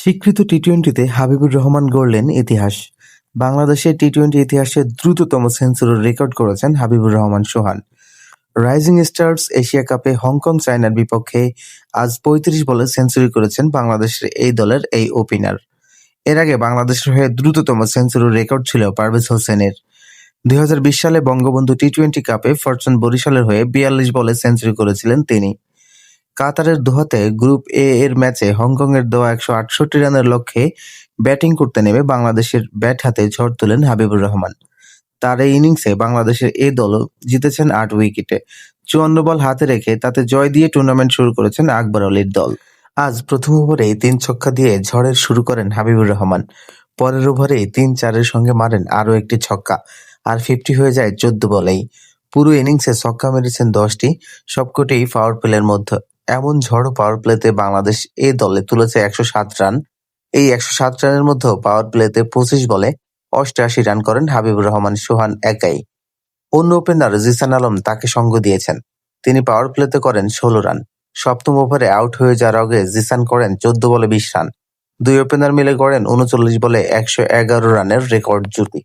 স্বীকৃত টি-টোয়েন্টিতে হাবিবুর রহমান গড়লেন ইতিহাস। বাংলাদেশের টি-টোয়েন্টি ইতিহাসে দ্রুততম সেঞ্চুরির রেকর্ড করেছেন Habibur Rahman Sohan. Rising stars Asia কাপে হংকং চায়নার বিপক্ষে আজ পঁয়ত্রিশ বলে সেঞ্চুরি করেছেন বাংলাদেশের এই দলের এই ওপেনার। এর আগে বাংলাদেশের হয়ে দ্রুততম সেঞ্চুরির রেকর্ড ছিল পারভেজ হোসেনের। দুই হাজার বিশ সালে বঙ্গবন্ধু টি টোয়েন্টি কাপে ফরচুন বরিশালের হয়ে বিয়াল্লিশ বলে সেঞ্চুরি করেছিলেন তিনি। কাতারের দোহাতে গ্রুপ এ এর ম্যাচে হংকংয়ের দেওয়া একশো আটষট্টি রানের লক্ষ্যে ব্যাটিং করতে নেমে বাংলাদেশের ব্যাট হাতে ঝড় তোলেন হাবিবুর রহমান। তার এই ইনিংসে বাংলাদেশের এ দলও জিতেছেন আট উইকেটে। চুয়ান্ন বল হাতে রেখে তাতে জয় দিয়ে টুর্নামেন্ট শুরু করেছেন আকবর আলীর দল। আজ প্রথম ওভারেই তিন ছক্কা দিয়ে ঝড়ের শুরু করেন হাবিবুর রহমান। পরের ওভারে তিন চারের সঙ্গে মারেন আরও একটি ছক্কা, আর ফিফটি হয়ে যায় চোদ্দ বলেই। পুরো ইনিংসে ছক্কা মেরেছেন দশটি, সবকটিই পাওয়ার প্লের মধ্যে এমন ঝড় পাওয়ার প্লেতে বাংলাদেশ এ দলে তুলেছে একশো সাত রান এই একশো সাত রানের মধ্যেও পাওয়ার প্লেতে পঁচিশ বলে অষ্টআশি রান করেন হাবিবুর রহমান, সোহান একাই। অন্য ওপেনার জিসান আলম তাকে সঙ্গ দিয়েছেন। তিনি পাওয়ার প্লেতে করেন ষোলো রান সপ্তম ওভারে আউট হয়ে যাওয়ার আগে জিসান করেন চোদ্দ বলে বিশ রান দুই ওপেনার মিলে করেন উনচল্লিশ বলে একশো এগারো রানের রেকর্ড জুটি।